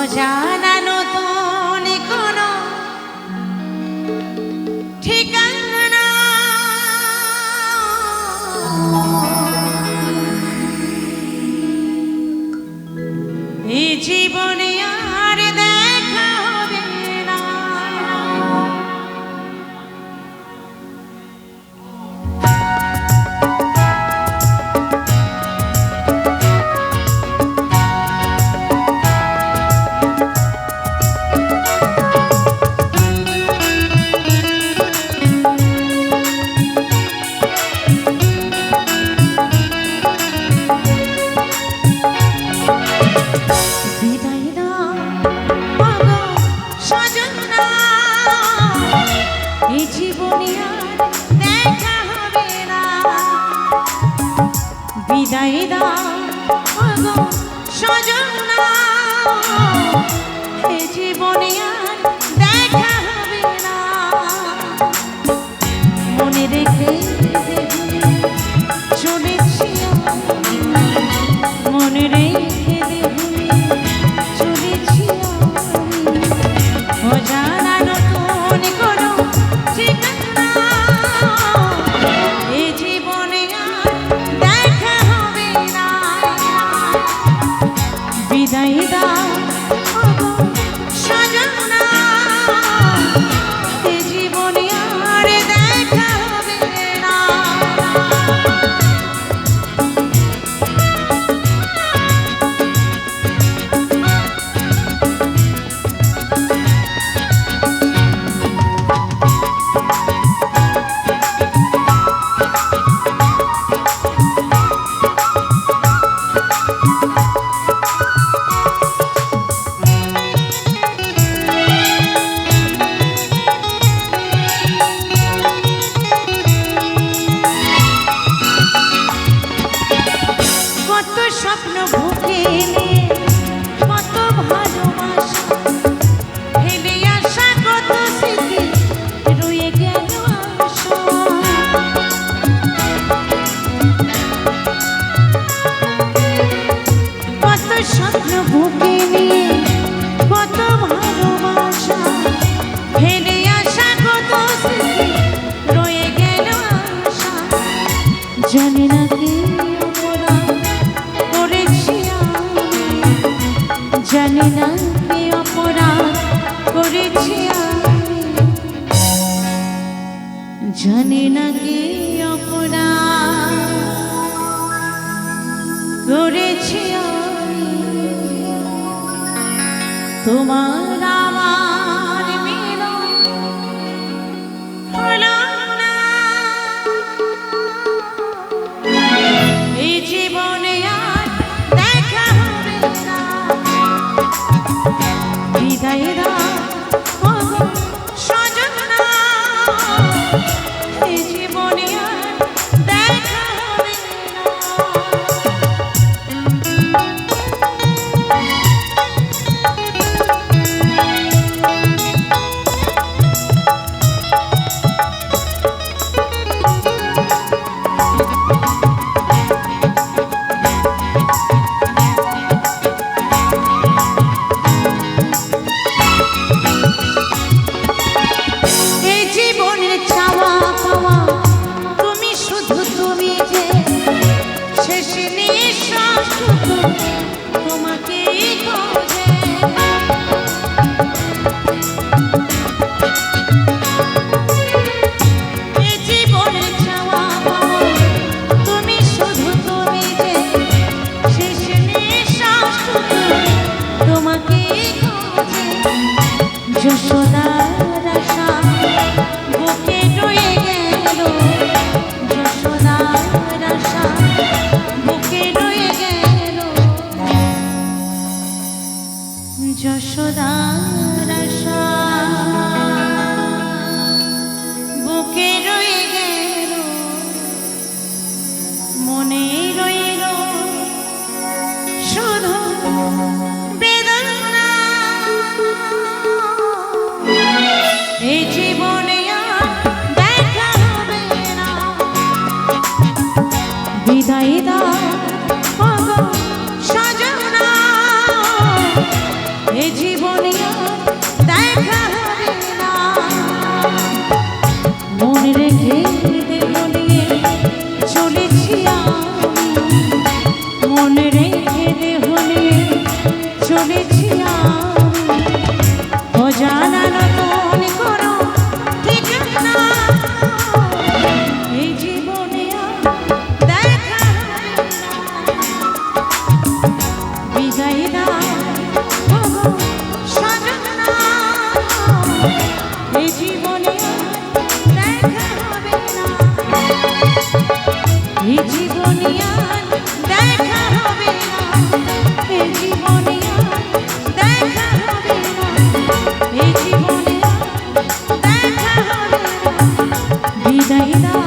অজানানো বিদায় দাও সজনা এ জীবনে আর মনে রেখে চলেছি মনে রেখে দেব করেছি জানি না কি করেছি তোমার মনে রেখে দেহ নিয়ে 在一起